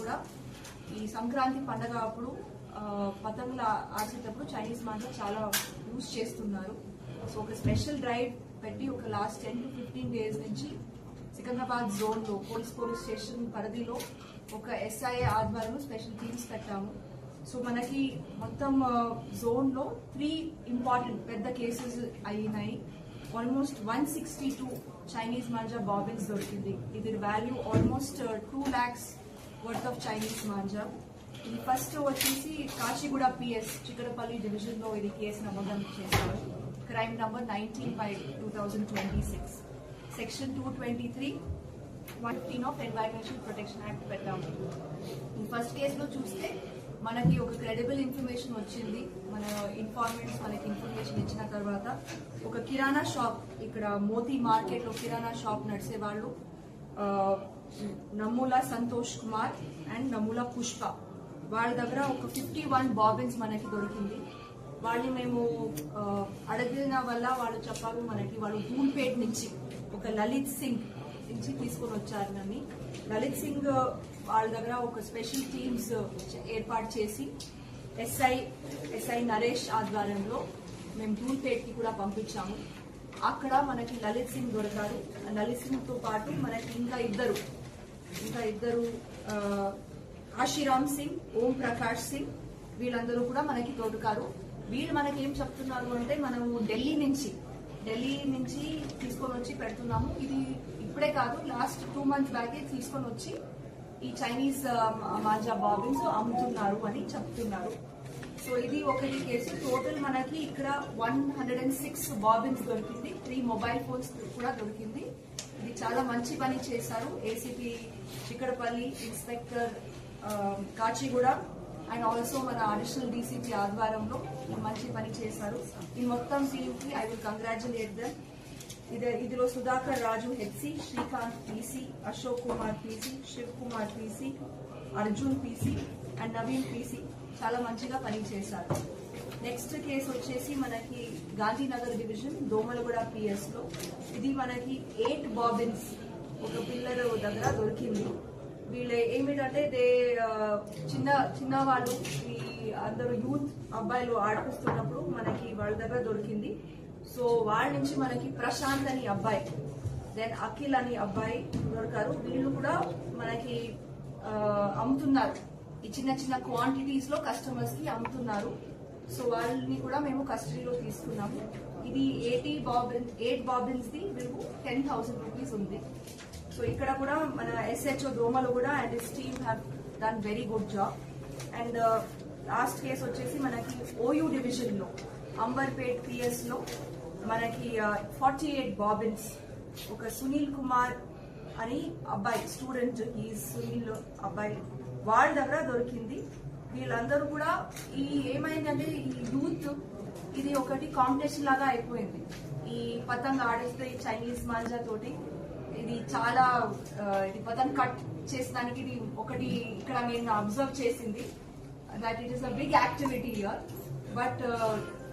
కూడా ఈ సంక్రాంతి పండగ అప్పుడు పతంగులు ఆర్చేటప్పుడు చైనీస్ మాత్రం చాలా యూజ్ చేస్తున్నారు. సో ఒక స్పెషల్ డ్రైవ్ పెట్టి ఒక last ten to fifteen days నుంచి సికింద్రాబాద్ జోన్లో పోలీస్ పోలీస్ స్టేషన్ పరిధిలో ఒక ఎస్ఐఏ ఆధ్వర్యంలో స్పెషల్ టీమ్స్ పెట్టాము సో మనకి మొత్తం జోన్లో త్రీ ఇంపార్టెంట్ పెద్ద కేసెస్ అయినాయి. Almost one sixty two Chinese manja bobbins దొరికింది ఇది value almost two lakhs worth of Chinese manja ఇది ఫస్ట్ వచ్చేసి కాశీగూడ పిఎస్ చిక్కడపల్లి డివిజన్లో ఇది కేసు నమోదు చేశారు. Crime number nineteen by two thousand twenty six section two twenty three one fifteen of environmental protection act పెట్టాము first కేసులో చూస్తే మనకి ఒక క్రెడిబుల్ ఇన్ఫర్మేషన్ వచ్చింది. మన ఇన్ఫార్మెంట్స్ మనకి ఇన్ఫర్మేషన్ ఇచ్చిన తర్వాత ఒక కిరాణా షాప్ ఇక్కడ మోతీ మార్కెట్లో కిరాణా షాప్ నడిచేవాళ్ళు వాళ్ళు సంతోష్ కుమార్ అండ్ నమ్ముల పుష్ప. వాళ్ళ దగ్గర ఒక ఫిఫ్టీ వన్ బాబిన్స్ మనకి దొరికింది. వాళ్ళని మేము అడగిన అడిగిన వల్ల వాళ్ళు చెప్పారు మనకి వాళ్ళు ధూల్పేట్ నుంచి ఒక లలిత్ సింగ్ నుంచి తీసుకొని వచ్చారు నన్ను. లలిత్ సింగ్ వాళ్ళ దగ్గర ఒక స్పెషల్ టీమ్స్ ఏర్పాటు చేసి ఎస్ఐ ఎస్ఐ నరేష్ ఆధ్వర్యంలో మేము ధూల్పేట్కి కూడా పంపించాము. అక్కడ మనకి లలిత్ సింగ్ దొరకారు. లలిత్ సింగ్తో పాటు మనకి ఇంకా ఇద్దరు ఇంకా ఇద్దరు కాశీరామ్ ఆశీరామ్ సింగ్ ఓం ప్రకాష్ సింగ్ వీళ్ళందరూ కూడా మనకి దొరికారు వీళ్ళు మనకి ఏం చెప్తున్నారు అంటే మనము ఢిల్లీ నుంచి ఢిల్లీ నుంచి తీసుకొని వచ్చి పెడుతున్నాము. ఇది ఇప్పుడే కాదు లాస్ట్ టూ మంత్స్ బ్యాకే తీసుకొని వచ్చి ఈ చైనీస్ మాజా మాంజా బాబిన్స్ అమ్ముతున్నారు అని చెప్తున్నారు. సో ఇది ఒకటి కేసు. టోటల్ మనకి ఇక్కడ one hundred and six bobbins దొరికింది. త్రీ మొబైల్ ఫోన్స్ కూడా దొరికింది. ఇది చాలా మంచి పని చేశారు. ACP Chikkadpally inspector Kachiguda and also మన అడిషనల్ డీసీపీ ఆధ్వర్యంలో మంచి పని చేశారు. ఈ మొత్తం టీమ్కి ఐ విల్ కంగ్రాచులేట్ దమ్ ఇదిలో Sudhakar Raju HC Srikanth PC Ashok Kumar PC Shiv Kumar PC Arjun PC and Naveen PC చాలా మంచిగా పని చేశారు నెక్స్ట్ కేసు వచ్చేసి మనకి గాంధీనగర్ డివిజన్ దోమలగూడ పిఎస్లో. ఇది మనకి ఎయిట్ బాబిన్స్ ఒక పిల్లల దగ్గర దొరికింది. వీళ్ళు ఏమిటంటే దే చిన్న చిన్న వాళ్ళు ఈ అందరూ యూత్ అబ్బాయిలు ఆడిపిస్తున్నప్పుడు మనకి వాళ్ళ దగ్గర దొరికింది. సో వాళ్ళ నుంచి మనకి ప్రశాంత్ అని అబ్బాయి దెన్ అఖిల్ అని అబ్బాయి దొరికారు. వీళ్ళు కూడా మనకి అమ్ముతున్నారు. ఈ చిన్న చిన్న క్వాంటిటీస్లో కస్టమర్స్కి అమ్ముతున్నారు. సో వాళ్ళని కూడా మేము కస్టడీలో తీసుకున్నాము. ఇది eighty bobbin eight bobbins the మేము టెన్ థౌసండ్ రూపీస్ ఉంది. సో ఇక్కడ కూడా మన ఎస్హెచ్ఓ దోమలు కూడా and his team have done very good job and last case వచ్చేసి మనకి ఓయూ డివిజన్లో అంబర్పేట్ పిఎస్లో. మనకి ఫార్టీ ఎయిట్ బాబిన్స్ ఒక సునీల్ కుమార్ అని అబ్బాయి స్టూడెంట్ ఈ సునీల్ అబ్బాయి. వాళ్ళ దగ్గర దొరికింది. వీళ్ళందరూ కూడా ఈ ఏమైందంటే ఈ యూత్ ఇది ఒకటి కాంపిటీషన్ లాగా అయిపోయింది. ఈ పతంగ్ ఆడేస్తే ఈ చైనీస్ మాంజా తోటి ఇది చాలా ఇది పతంగ్ కట్ చేసడానికి ఇది ఒకటి ఇక్కడ నేను అబ్జర్వ్ చేసింది. That it is a big activity year but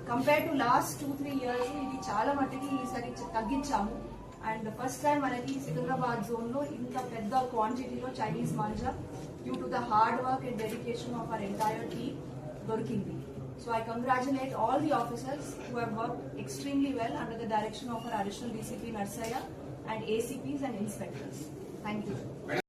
compare to last two three years ఇది చాలా మట్టుకి ఈసారి తగ్గించాము. అండ్ ఫస్ట్ టైం మనకి సికింద్రాబాద్ జోన్లో ఇంత పెద్ద క్వాంటిటీలో Chinese manja due to the hard work and dedication of our entire team దొరికింది. So I congratulate all the officers who have work extremely well under the direction of our additional DCP Narsaiah and ACPs and inspectors thank you